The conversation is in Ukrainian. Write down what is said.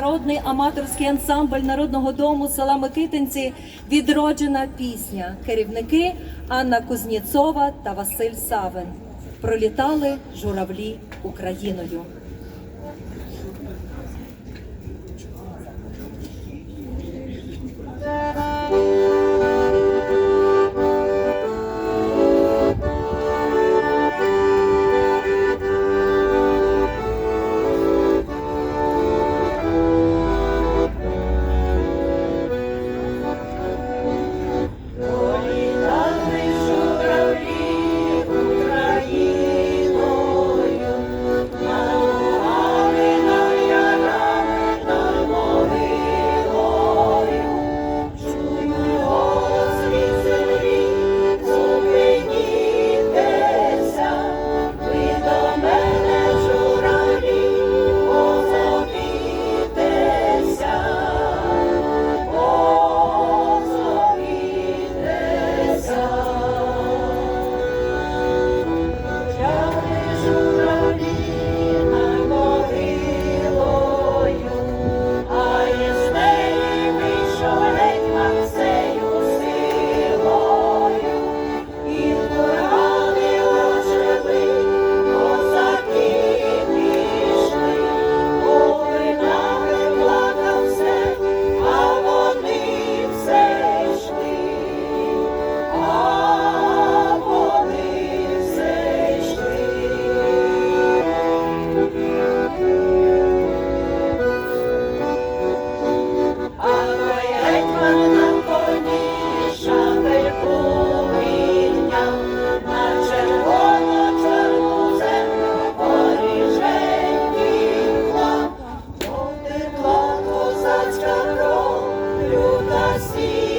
народний аматорський ансамбль народного дому села Микитинці Відроджена пісня. Керівники Анна Кузнєцова та Василь Савин. Пролітали журавлі Україною. I see.